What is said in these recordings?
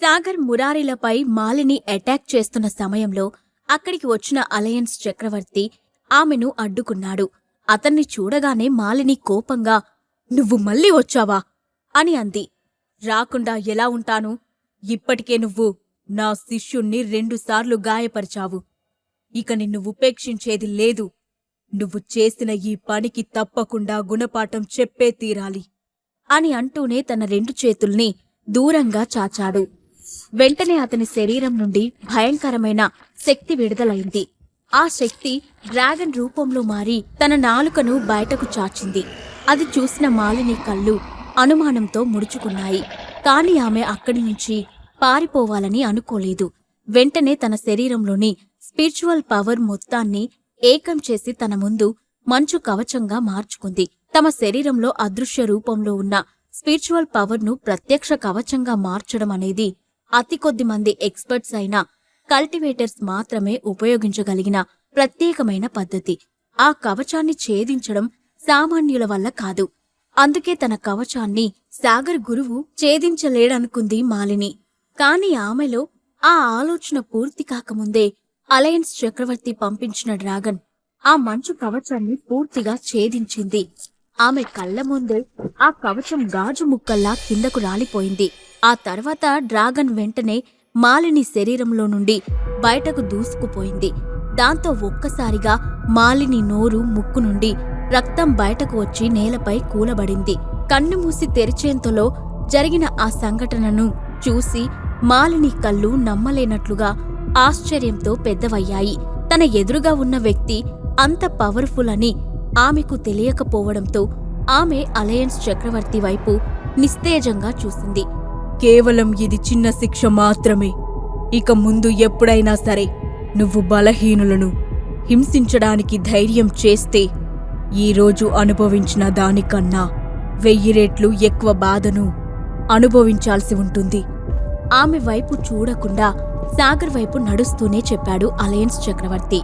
Sagar మురారిలపై Malini attack చేస్తున్న సమయంలో అక్కడికి వచ్చిన అలయన్స్ చక్రవర్తి ఆమెను అడ్డుకున్నాడు. అతన్ని చూడగానే మాలిని కోపంగా నువ్వు మళ్ళీ వచ్చావా? అని అంది. రాకుండా ఎలా ఉంటాను? ఇప్పటికే నువ్వు నా శిష్యుణ్ణి రెండుసార్లు గాయపరిచావు. ఇక నిన్ను ఉపేక్షించేది లేదు. నువ్వు చేసిన ఈ పనికి తప్పకుండా గుణపాఠం చెప్పే తీరాలి. అని అంటూనే తన రెండు చేతుల్ని దూరంగా చాచాడు. వెంటనే అతని శరీరం నుండి భయంకరమైన శక్తి విడుదలైంది. ఆ శక్తి డ్రాగన్ రూపంలో మారి తన నాలుకను బయటకు చాచింది. అది చూసిన మాలిని కళ్ళు అనుమానంతో ముడుచుకున్నాయి. కాని ఆమె అక్కడి నుంచి పారిపోవాలని అనుకోలేదు. వెంటనే తన శరీరంలోని స్పిరిచువల్ పవర్ మొత్తాన్ని ఏకం చేసి తన ముందు మంచు కవచంగా మార్చుకుంది. తమ శరీరంలో అదృశ్య రూపంలో ఉన్న స్పిరిచువల్ పవర్ను ప్రత్యక్ష కవచంగా మార్చడం అనేది అతి కొద్ది మంది ఎక్స్పర్ట్స్ అయిన కల్టివేటర్స్ మాత్రమే ఉపయోగించగలిగిన ప్రత్యేకమైన పద్ధతి. ఆ కవచాన్ని ఛేదించడం సామాన్యుల వల్ల కాదు. అందుకే తన కవచాన్ని సాగర్ గురువు ఛేదించలేడనుకుంది మాలిని. కాని ఆమెలో ఆ ఆలోచన పూర్తి కాకముందే అలయన్స్ చక్రవర్తి పంపించిన డ్రాగన్ ఆ మంచు కవచాన్ని పూర్తిగా ఛేదించింది. ఆమె కళ్ళ ముందే ఆ కవచం గాజు ముక్కల్లా కిందకు రాలిపోయింది. ఆ తర్వాత డ్రాగన్ వెంటనే మాలిని శరీరంలో నుండి బయటకు దూసుకుపోయింది. దాంతో ఒక్కసారిగా మాలిని నోరు ముక్కు నుండి రక్తం బయటకు వచ్చి నేలపై కూలబడింది. కన్ను మూసి తెరిచేంతలో జరిగిన ఆ సంఘటనను చూసి మాలిని కళ్ళు నమ్మలేనట్లుగా ఆశ్చర్యంతో పెద్దవయ్యాయి. తన ఎదురుగా ఉన్న వ్యక్తి అంత పవర్ఫుల్ అని ఆమెకు తెలియకపోవడంతో ఆమె అలయన్స్ చక్రవర్తి వైపు నిస్తేజంగా చూసింది. కేవలం ఇది చిన్న శిక్ష మాత్రమే. ఇక ముందు ఎప్పుడైనా సరే నువ్వు బలహీనులను హింసించడానికి ధైర్యం చేస్తే ఈరోజు అనుభవించిన దానికన్నా వెయ్యి రెట్లు ఎక్కువ బాధను అనుభవించాల్సి ఉంటుంది. ఆమె వైపు చూడకుండా సాగర్ వైపు నడుస్తూనే చెప్పాడు అలయన్స్ చక్రవర్తి.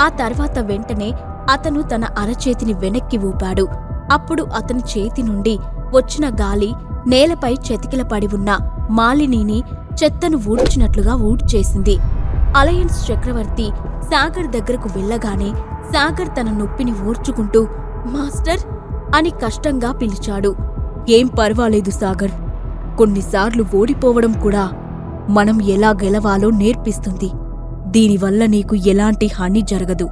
ఆ తర్వాత వెంటనే అతను తన అరచేతిని వెనక్కి ఊపాడు. అప్పుడు అతని చేతి నుండి వచ్చిన గాలి నేలపై చెతికిలపడి ఉన్న మాలినీని చెత్తను ఊడ్చినట్లుగా ఊడ్చేసింది. అలయన్స్ చక్రవర్తి సాగర్ దగ్గరకు వెళ్ళగానే సాగర్ తన నొప్పిని ఓర్చుకుంటూ మాస్టర్ అని కష్టంగా పిలిచాడు. ఏం పర్వాలేదు సాగర్. కొన్నిసార్లు ఓడిపోవడం కూడా మనం ఎలా గెలవాలో నేర్పిస్తుంది. దీనివల్ల నీకు ఎలాంటి హాని జరగదు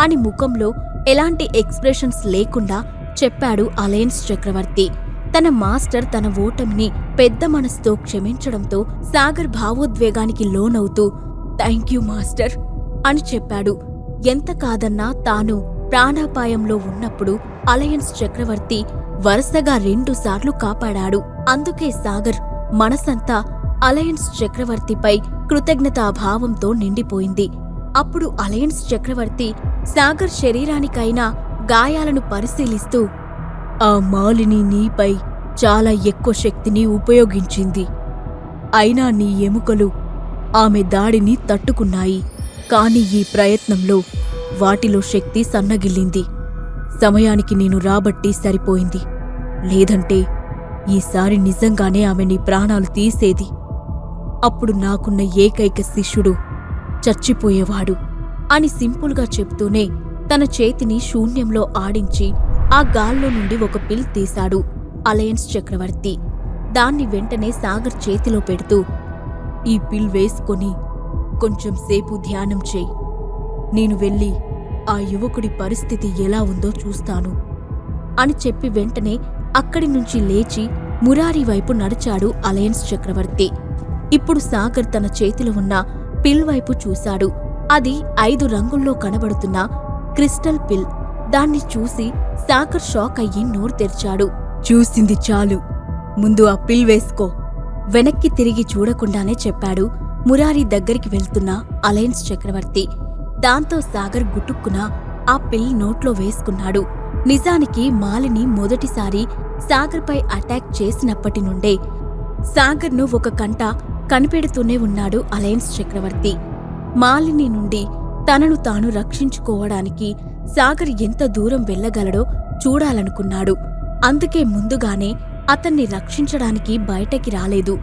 అని ముఖంలో ఎలాంటి ఎక్స్ప్రెషన్స్ లేకుండా చెప్పాడు అలయన్స్ చక్రవర్తి. తన మాస్టర్ తన ఓటమిని పెద్ద మనసుతో క్షమించడంతో సాగర్ భావోద్వేగానికి లోనవుతూ థ్యాంక్ యూ మాస్టర్ అని చెప్పాడు. ఎంత కాదన్నా తాను ప్రాణాపాయంలో ఉన్నప్పుడు అలయన్స్ చక్రవర్తి వరుసగా రెండుసార్లు కాపాడాడు. అందుకే సాగర్ మనసంతా అలయన్స్ చక్రవర్తిపై కృతజ్ఞతాభావంతో నిండిపోయింది. అప్పుడు అలయన్స్ చక్రవర్తి సాగర్ శరీరానికైనా గాయాలను పరిశీలిస్తూ ఆ మాలిని నీపై చాలా ఎక్కువ శక్తిని ఉపయోగించింది. అయినా నీ ఎముకలు ఆమె దాడిని తట్టుకున్నాయి. కాని ఈ ప్రయత్నంలో వాటిలో శక్తి సన్నగిల్లింది. సమయానికి నేను రాబట్టి సరిపోయింది. లేదంటే ఈసారి నిజంగానే ఆమె నీ ప్రాణాలు తీసేది. అప్పుడు నాకున్న ఏకైక శిష్యుడు చచ్చిపోయేవాడు అని సింపుల్గా చెప్తూనే తన చేతిని శూన్యంలో ఆడించి ఆ గాల్లో నుండి ఒక పిల్ తీశాడు అలయన్స్ చక్రవర్తి. దాన్ని వెంటనే సాగర్ చేతిలో పెడుతూ ఈ పిల్ వేసుకొని కొంచెం సేపు ధ్యానం చేయి. నేను వెళ్ళి ఆ యువకుడి పరిస్థితి ఎలా ఉందో చూస్తాను అని చెప్పి వెంటనే అక్కడి నుంచి లేచి మురారి వైపు నడిచాడు అలయన్స్ చక్రవర్తి. ఇప్పుడు సాగర్ తన చేతిలో ఉన్న పిల్ వైపు చూశాడు. అది ఐదు రంగుల్లో కనబడుతున్న క్రిస్టల్ పిల్. దాన్ని చూసి సాగర్ షాక్ అయ్యి నోరు తెరిచాడు. చూసింది చాలు. ముందు ఆ పిల్ వేసుకో. వెనక్కి తిరిగి చూడకుండానే చెప్పాడు మురారి దగ్గరికి వెళ్తున్న అలయన్స్ చక్రవర్తి. దాంతో సాగర్ గుటుక్కున ఆ పిల్ నోట్లో వేసుకున్నాడు. నిజానికి మాలిని మొదటిసారి సాగర్పై అటాక్ చేసినప్పటి నుండే సాగర్ను ఒక కంట కనిపెడుతూనే ఉన్నాడు అలయన్స్ చక్రవర్తి. మాలిని నుండి తనను తాను రక్షించుకోవడానికి సాగర్ ఎంత దూరం వెళ్ళగలడో చూడాలనుకున్నాడు. అందుకే ముందుగానే అతన్ని రక్షించడానికి బయటకి రాలేదు.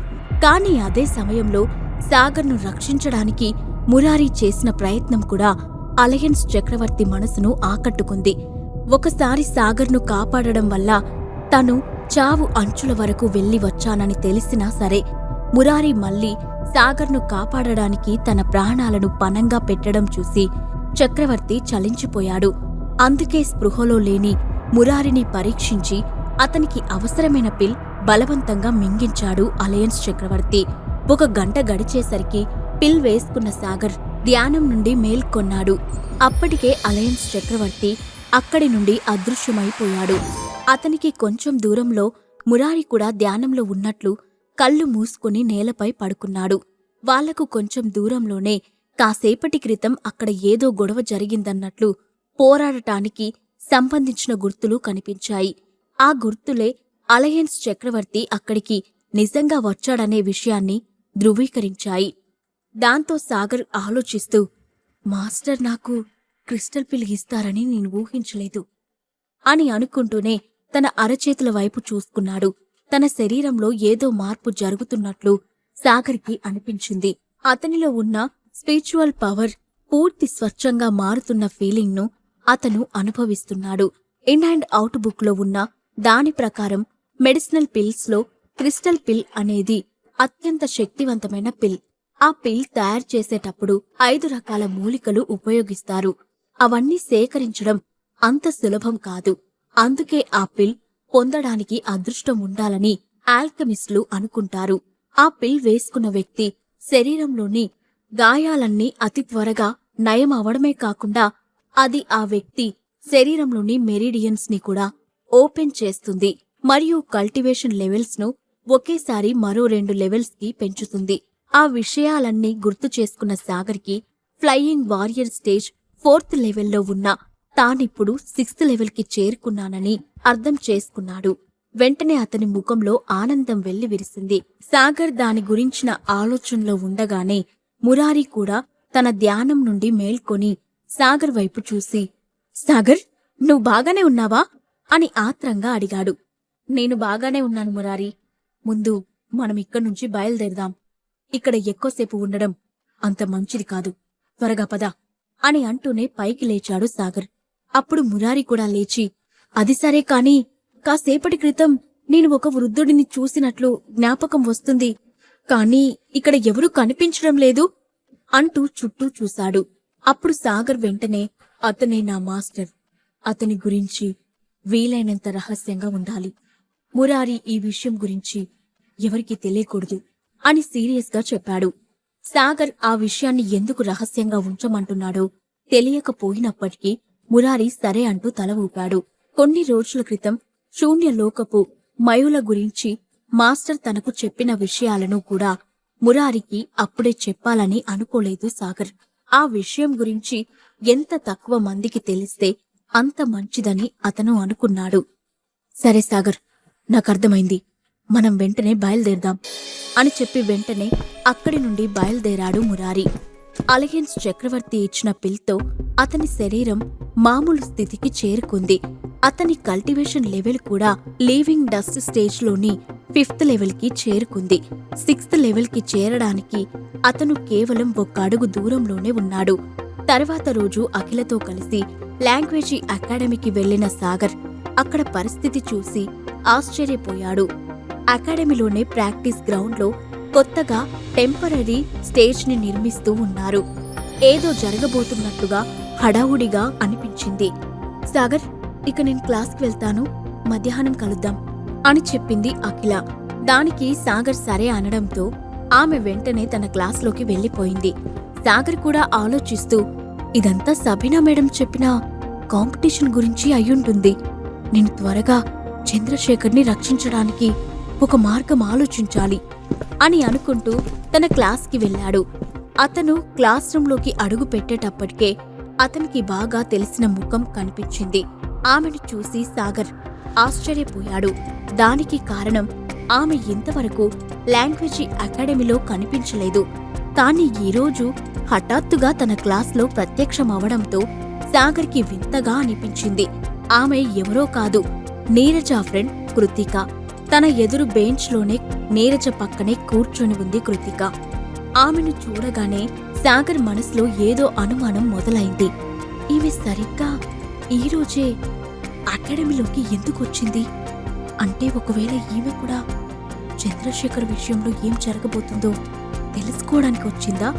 కానీ అదే సమయంలో సాగర్ను రక్షించడానికి మురారి చేసిన ప్రయత్నం కూడా అలయన్స్ చక్రవర్తి మనసును ఆకట్టుకుంది. ఒకసారి సాగర్ను కాపాడడం వల్ల తను చావు అంచుల వరకు వెళ్ళి వచ్చానని తెలిసినా సరే మురారి మళ్ళీ సాగర్ను కాపాడడానికి తన ప్రాణాలను పనంగా పెట్టడం చూసి చక్రవర్తి చలించిపోయాడు. అందుకే స్పృహలో లేని మురారిని పరీక్షించి అతనికి అవసరమైన పిల్ బలవంతంగా మింగించాడు అలయన్స్ చక్రవర్తి. ఒక గంట గడిచేసరికి పిల్ వేసుకున్న సాగర్ ధ్యానం నుండి మేల్కొన్నాడు అప్పటికే అలయన్స్ చక్రవర్తి అక్కడి నుండి అదృశ్యమైపోయాడు. అతనికి కొంచెం దూరంలో మురారి కూడా ధ్యానంలో ఉన్నట్లు కళ్ళు మూసుకుని నేలపై పడుకున్నాడు. వాళ్ళకు కొంచెం దూరంలోనే కాసేపటి క్రితం అక్కడ ఏదో గొడవ జరిగిందన్నట్లు పోరాడటానికి సంబంధించిన గుర్తులు కనిపించాయి. ఆ గుర్తులే అలయన్స్ చక్రవర్తి అక్కడికి నిజంగా వచ్చాడనే విషయాన్ని ధృవీకరించాయి. దాంతో సాగర్ ఆలోచిస్తూ మాస్టర్ నాకు క్రిస్టల్ పిల్ ఇస్తారని నేను ఊహించలేదు అని అనుకుంటూనే తన అరచేతుల వైపు చూసుకున్నాడు. తన శరీరంలో ఏదో మార్పు జరుగుతున్నట్లు సాగర్కి అనిపించింది. అతనిలో ఉన్న స్పిరిచువల్ పవర్ పూర్తి స్వచ్ఛంగా మారుతున్న ఫీలింగ్ను అతను అనుభవిస్తున్నాడు. ఇన్ అండ్ అవుట్ బుక్లో ఉన్న దాని ప్రకారం మెడిసినల్ పిల్స్లో క్రిస్టల్ పిల్ అనేది అత్యంత శక్తివంతమైన పిల్. ఆ పిల్ తయారు చేసేటప్పుడు ఐదు రకాల మూలికలు ఉపయోగిస్తారు. అవన్నీ సేకరించడం అంత సులభం కాదు. అందుకే ఆ పిల్ పొందడానికి అదృష్టం ఉండాలని ఆల్కమిస్టులు అనుకుంటారు. ఆ పిల్ వేసుకున్న వ్యక్తి శరీరంలోని గాయాలన్నీ అతి త్వరగా నయం అవడమే కాకుండా అది ఆ వ్యక్తి శరీరంలోని మెరిడియన్స్ని కూడా ఓపెన్ చేస్తుంది మరియు కల్టివేషన్ లెవెల్స్ను ఒకేసారి మరో రెండు లెవెల్స్కి పెంచుతుంది. ఆ విషయాలన్నీ గుర్తు చేసుకున్న సాగర్కి ఫ్లయింగ్ వారియర్ స్టేజ్ ఫోర్త్ లెవెల్లో ఉన్న తానిప్పుడు సిక్స్త్ లెవెల్కి చేరుకున్నానని అర్థం చేసుకున్నాడు. వెంటనే అతని ముఖంలో ఆనందం వెళ్ళి విరిసింది సాగర్ దాని గురించిన ఆలోచనలో ఉండగానే మురారి కూడా తన ధ్యానం నుండి మేల్కొని సాగర్ వైపు చూసి సాగర్ నువ్వు బాగానే ఉన్నావా? అని ఆత్రంగా అడిగాడు. నేను బాగానే ఉన్నాను మురారి. ముందు మనం ఇక్కడి నుంచి బయలుదేరదాం. ఇక్కడ ఎక్కువసేపు ఉండడం అంత మంచిది కాదు. త్వరగా పద అని అంటూనే పైకి లేచాడు సాగర్. అప్పుడు మురారి కూడా లేచి అది సరే కాని కాసేపటి క్రితం నేను ఒక వృద్ధుడిని చూసినట్లు జ్ఞాపకం వస్తుంది. కానీ ఇక్కడ ఎవరూ కనిపించడం లేదు అంటూ చుట్టూ చూశాడు. అప్పుడు సాగర్ వెంటనే అతనే నా మాస్టర్. అతని గురించి వీలైనంత రహస్యంగా ఉండాలి. మురారి ఈ విషయం గురించి ఎవరికీ తెలియకూడదు అని సీరియస్గా చెప్పాడు. సాగర్ ఆ విషయాన్ని ఎందుకు రహస్యంగా ఉంచమంటున్నాడో తెలియకపోయినప్పటికీ మురారి సరే అంటూ తల ఊపాడు. కొన్ని రోజుల క్రితం శూన్యలోకపు మయుల గురించి మాస్టర్ తనకు చెప్పిన విషయాలను కూడా మురారికి అప్పుడే చెప్పాలని అనుకోలేదు సాగర్. ఆ విషయం గురించి ఎంత తక్కువ మందికి తెలిస్తే అంత మంచిదని అతను అనుకున్నాడు. సరే సాగర్ నాకర్థమైంది. మనం వెంటనే బయలుదేరదాం అని చెప్పి వెంటనే అక్కడి నుండి బయలుదేరాడు మురారి. అలయన్స్ చక్రవర్తి ఇచ్చిన పిల్తో అతని శరీరం మామూలు స్థితికి చేరుకుంది. అతని కల్టివేషన్ లెవెల్ కూడా లీవింగ్ డస్ట్ స్టేజ్లోని ఫిఫ్త్ లెవెల్కి చేరుకుంది. సిక్స్త్ లెవెల్కి చేరడానికి అతను కేవలం ఒక్క అడుగు దూరంలోనే ఉన్నాడు. తర్వాత రోజు అఖిలతో కలిసి లాంగ్వేజీ అకాడమీకి వెళ్ళిన సాగర్ అక్కడ పరిస్థితి చూసి ఆశ్చర్యపోయాడు. అకాడమీలోనే ప్రాక్టీస్ గ్రౌండ్లో కొత్తగా టెంపరరీ స్టేజ్ని నిర్మిస్తూ ఉన్నారు. ఏదో జరగబోతున్నట్లుగా హడావుడిగా అనిపించింది. సాగర్ ఇక నేను క్లాస్కి వెళ్తాను. మధ్యాహ్నం కలుద్దాం అని చెప్పింది అఖిల. దానికి సాగర్ సరే అనడంతో ఆమె వెంటనే తన క్లాస్లోకి వెళ్ళిపోయింది. సాగర్ కూడా ఆలోచిస్తూ ఇదంతా సబీనా మేడం చెప్పిన కాంపిటీషన్ గురించి అయ్యుంటుంది. నేను త్వరగా చంద్రశేఖర్ని రక్షించడానికి ఒక మార్గం ఆలోచించాలి. అని అనుకుంటూ తన క్లాస్కి వెళ్ళాడు. అతను క్లాస్ రూంలోకి అడుగు పెట్టేటప్పటికే అతనికి బాగా తెలిసిన ముఖం కనిపించింది. ఆమెను చూసి సాగర్ ఆశ్చర్యపోయాడు. దానికి కారణం ఆమె ఇంతవరకు లాంగ్వేజీ అకాడమీలో కనిపించలేదు. కానీ ఈరోజు హఠాత్తుగా తన క్లాస్లో ప్రత్యక్షమవడంతో సాగర్కి వింతగా అనిపించింది. ఆమె ఎవరో కాదు నీరజా ఫ్రెండ్ కృతిక. తన ఎదురు బెంచ్లోనే నీరజ పక్కనే కూర్చొని ఉంది కృతిక. ఆమెను చూడగానే సాగర్ మనసులో ఏదో అనుమానం మొదలైంది. ఈమె సరిగ్గా ఈరోజే అకాడమీలోకి ఎందుకు వచ్చింది? అంటే ఒకవేళ ఈమె కూడా చంద్రశేఖర్ విషయంలో ఏం జరగబోతుందో తెలుసుకోవడానికి వచ్చిందా?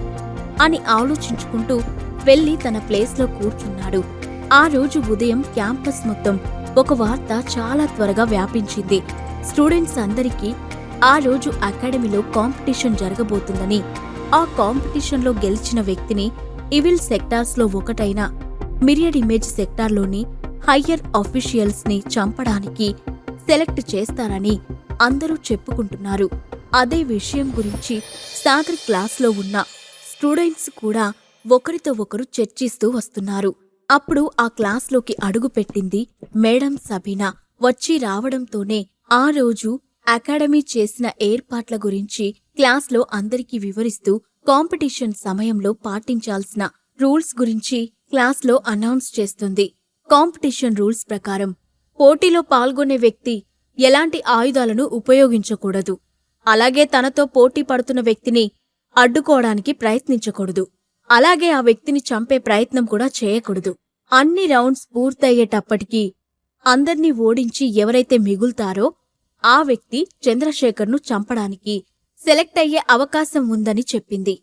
అని ఆలోచించుకుంటూ వెళ్ళి తన ప్లేస్లో కూర్చున్నాడు. ఆ రోజు ఉదయం క్యాంపస్ మొత్తం ఒక వార్త చాలా త్వరగా వ్యాపించింది. స్టూడెంట్స్ అందరికీ ఆ రోజు అకాడమీలో కాంపిటీషన్ జరగబోతుందని ఆ కాంపిటీషన్లో గెలిచిన వ్యక్తిని ఇవిల్ సెక్టార్స్లో ఒకటైన మిరియడ్ ఇమేజ్ సెక్టార్లోని హయ్యర్ ఆఫీషియల్స్ని చంపడానికి సెలెక్ట్ చేస్తారని అందరూ చెప్పుకుంటున్నారు. అదే విషయం గురించి సాగర్ క్లాస్లో ఉన్న స్టూడెంట్స్ కూడా ఒకరితో ఒకరు చర్చిస్తూ వస్తున్నారు. అప్పుడు ఆ క్లాస్లోకి అడుగుపెట్టింది మేడం సబీనా. వచ్చి రావడంతోనే ఆ రోజు అకాడమీ చేసిన ఏర్పాట్ల గురించి క్లాస్లో అందరికీ వివరిస్తూ కాంపిటీషన్ సమయంలో పాటించాల్సిన రూల్స్ గురించి క్లాస్లో అనౌన్స్ చేస్తుంది. కాంపిటీషన్ రూల్స్ ప్రకారం పోటీలో పాల్గొనే వ్యక్తి ఎలాంటి ఆయుధాలను ఉపయోగించకూడదు. అలాగే తనతో పోటీ పడుతున్న వ్యక్తిని అడ్డుకోవడానికి ప్రయత్నించకూడదు. అలాగే ఆ వ్యక్తిని చంపే ప్రయత్నం కూడా చేయకూడదు. అన్ని రౌండ్స్ పూర్తయ్యేటప్పటికీ అందర్నీ ఓడించి ఎవరైతే మిగులుతారో ఆ వ్యక్తి చంద్రశేఖర్ను చంపడానికి సెలెక్ట్ అయ్యే అవకాశం ఉందని చెప్పింది.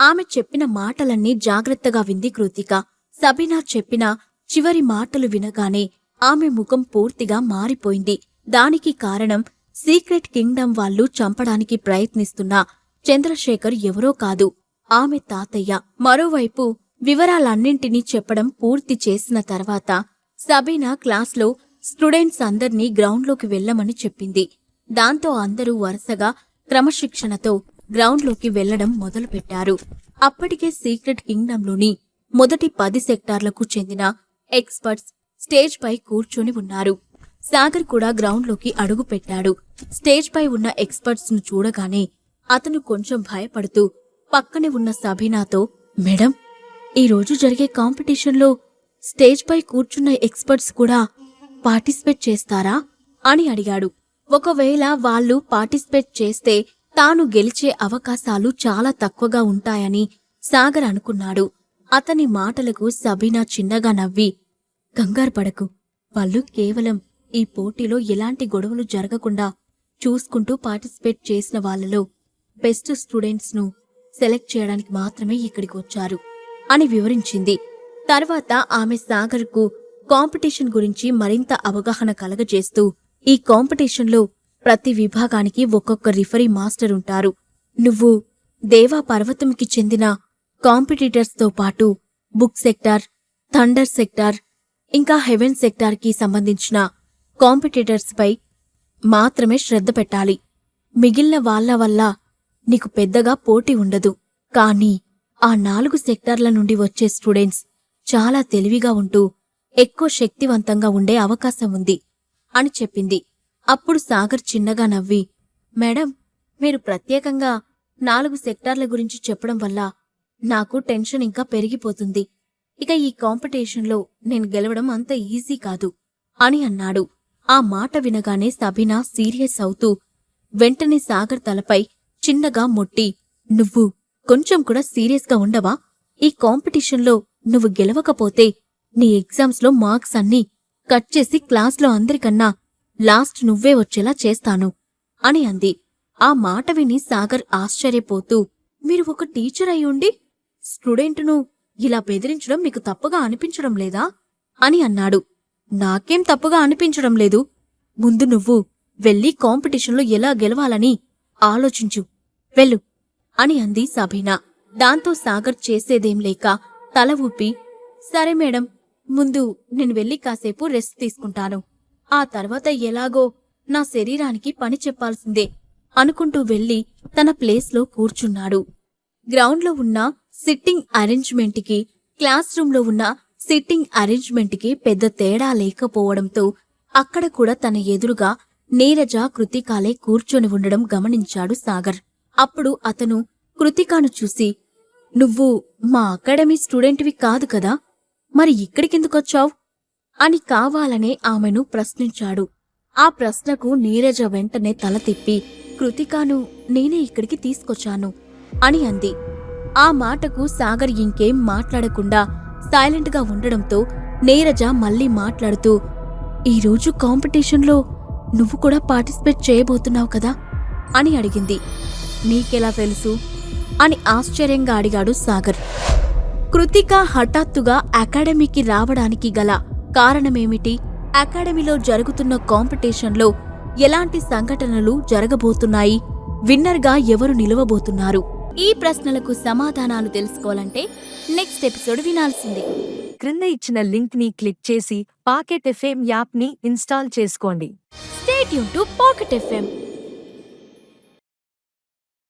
ఆమె చెప్పిన మాటలన్నీ జాగ్రత్తగా వింది కృతిక. సబీనా చెప్పిన చివరి మాటలు వినగానే ఆమె ముఖం పూర్తిగా మారిపోయింది. దానికి కారణం సీక్రెట్ కింగ్డమ్ వాళ్ళు చంపడానికి ప్రయత్నిస్తున్న చంద్రశేఖర్ ఎవరో కాదు. ఆమె తాతయ్య. మరోవైపు వివరాలన్నింటినీ చెప్పడం పూర్తి చేసిన తర్వాత సబీనా క్లాస్లో స్టూడెంట్స్ అందర్నీ గ్రౌండ్లోకి వెళ్ళమని చెప్పింది. దాంతో అందరూ వరుసగా క్రమశిక్షణతో గ్రౌండ్లోకి వెళ్ళడం మొదలుపెట్టారు. అప్పటికే సీక్రెట్ కింగ్డంలోని మొదటి పది సెక్టార్లకు చెందిన ఎక్స్పర్ట్స్ స్టేజ్ పై కూర్చొని ఉన్నారు. సాగర్ కూడా గ్రౌండ్లోకి అడుగు పెట్టాడు. స్టేజ్ పై ఉన్న ఎక్స్పర్ట్స్ను చూడగానే అతను కొంచెం భయపడుతూ పక్కనే ఉన్న సబీనాతో మేడం ఈరోజు జరిగే కాంపిటీషన్లో స్టేజ్ పై కూర్చున్న ఎక్స్పర్ట్స్ కూడా పార్టిసిపేట్ చేస్తారా? అని అడిగాడు. ఒకవేళ వాళ్ళు పార్టిసిపేట్ చేస్తే తాను గెలిచే అవకాశాలు చాలా తక్కువగా ఉంటాయని సాగర్ అనుకున్నాడు. అతని మాటలకు సబీనా చిన్నగా నవ్వి కంగారు పడకు. వాళ్ళు కేవలం ఈ పోటీలో ఎలాంటి గొడవలు జరగకుండా చూసుకుంటూ పార్టిసిపేట్ చేసిన వాళ్ళలో బెస్ట్ స్టూడెంట్స్ను సెలెక్ట్ చేయడానికి మాత్రమే ఇక్కడికి వచ్చారు అని వివరించింది. తర్వాత ఆమె సాగర్కు కాంపిటీషన్ గురించి మరింత అవగాహన కలగజేస్తూ ఈ కాంపిటీషన్లో ప్రతి విభాగానికి ఒక్కొక్క రిఫరీ మాస్టర్ ఉంటారు. నువ్వు దేవా పర్వతంకి చెందిన కాంపిటీటర్స్తో పాటు బుక్ సెక్టార్ థండర్ సెక్టార్ ఇంకా హెవెన్ సెక్టార్కి సంబంధించిన కాంపిటీటర్స్పై మాత్రమే శ్రద్ధ పెట్టాలి. మిగిలిన వాళ్ళ వల్ల నీకు పెద్దగా పోటీ ఉండదు. కానీ ఆ నాలుగు సెక్టార్ల నుండి వచ్చే స్టూడెంట్స్ చాలా తెలివిగా ఉంటూ ఎక్కువ శక్తివంతంగా ఉండే అవకాశం ఉంది అని చెప్పింది. అప్పుడు సాగర్ చిన్నగా నవ్వి మేడం మీరు ప్రత్యేకంగా నాలుగు సెక్టార్ల గురించి చెప్పడం వల్ల నాకు టెన్షన్ ఇంకా పెరిగిపోతుంది. ఇక ఈ కాంపిటీషన్లో నేను గెలవడం అంత ఈజీ కాదు అని అన్నాడు. ఆ మాట వినగానే సబీనా సీరియస్ అవుతూ వెంటనే సాగర్ తలపై చిన్నగా మొట్టి నువ్వు కొంచెం కూడా సీరియస్గా ఉండవా? ఈ కాంపిటీషన్లో నువ్వు గెలవకపోతే నీ ఎగ్జామ్స్లో మార్క్స్ అన్నీ కట్ చేసి క్లాస్లో అందరికన్నా లాస్ట్ నువ్వే వచ్చేలా చేస్తాను అని అంది. ఆ మాట విని సాగర్ ఆశ్చర్యపోతూ మీరు ఒక టీచర్ అయ్యుండి స్టూడెంట్ను ఇలా బెదిరించడం మీకు తప్పుగా అనిపించడం లేదా? అని అన్నాడు. నాకేం తప్పుగా అనిపించడం లేదు. ముందు నువ్వు వెళ్ళి కాంపిటీషన్లో ఎలా గెలవాలని ఆలోచించు. వెళ్ళు అని అంది సబీనా. దాంతో సాగర్ చేసేదేం లేక తల ఊపి సరే మేడం ముందు నేను వెళ్ళి కాసేపు రెస్ట్ తీసుకుంటాను. ఆ తర్వాత ఎలాగో నా శరీరానికి పని చెప్పాల్సిందే అనుకుంటూ వెళ్ళి తన ప్లేస్లో కూర్చున్నాడు. గ్రౌండ్లో ఉన్న సిట్టింగ్ అరేంజ్మెంట్కి క్లాస్ రూమ్లో ఉన్న సిట్టింగ్ అరేంజ్మెంట్కి పెద్ద తేడా లేకపోవడంతో అక్కడ కూడా తన ఎదురుగా నీరజ కృతికాలే కూర్చొని ఉండడం గమనించాడు సాగర్. అప్పుడు అతను కృతికాను చూసి నువ్వు మా అకాడమీ స్టూడెంట్వి కాదు కదా? మరి ఇక్కడికెందుకొచ్చావ్? అని కావాలనే ఆమెను ప్రశ్నించాడు. ఆ ప్రశ్నకు నీరజ వెంటనే తల తిప్పి కృతికాను నేనే ఇక్కడికి తీసుకొచ్చాను అని అంది. ఆ మాటకు సాగర్ ఇంకేం మాట్లాడకుండా సైలెంట్గా ఉండడంతో నీరజ మళ్ళీ మాట్లాడుతూ ఈరోజు కాంపిటీషన్లో నువ్వు కూడా పార్టిసిపేట్ చేయబోతున్నావు కదా? అని అడిగింది. నీకెలా తెలుసు? అని ఆశ్చర్యంగా అడిగాడు సాగర్. కృతిక హఠాత్తుగా అకాడమీకి రావడానికి గల కారణమేమిటి? అకాడమీలో జరుగుతున్న కాంపిటీషన్లో ఎలాంటి సంఘటనలు జరగబోతున్నాయి? విన్నర్గా ఎవరు నిలవబోతున్నారు? ఈ ప్రశ్నలకు సమాధానాలు తెలుసుకోవాలంటే నెక్స్ట్ ఎపిసోడ్ వినాల్సిందే. క్రింద ఇచ్చిన లింక్ని క్లిక్ చేసి పాకెట్ ఎఫ్ఎం యాప్ని ఇన్స్టాల్ చేసుకోండి. స్టేట్ యూన్ టు పాకెట్ ఎఫ్ఎం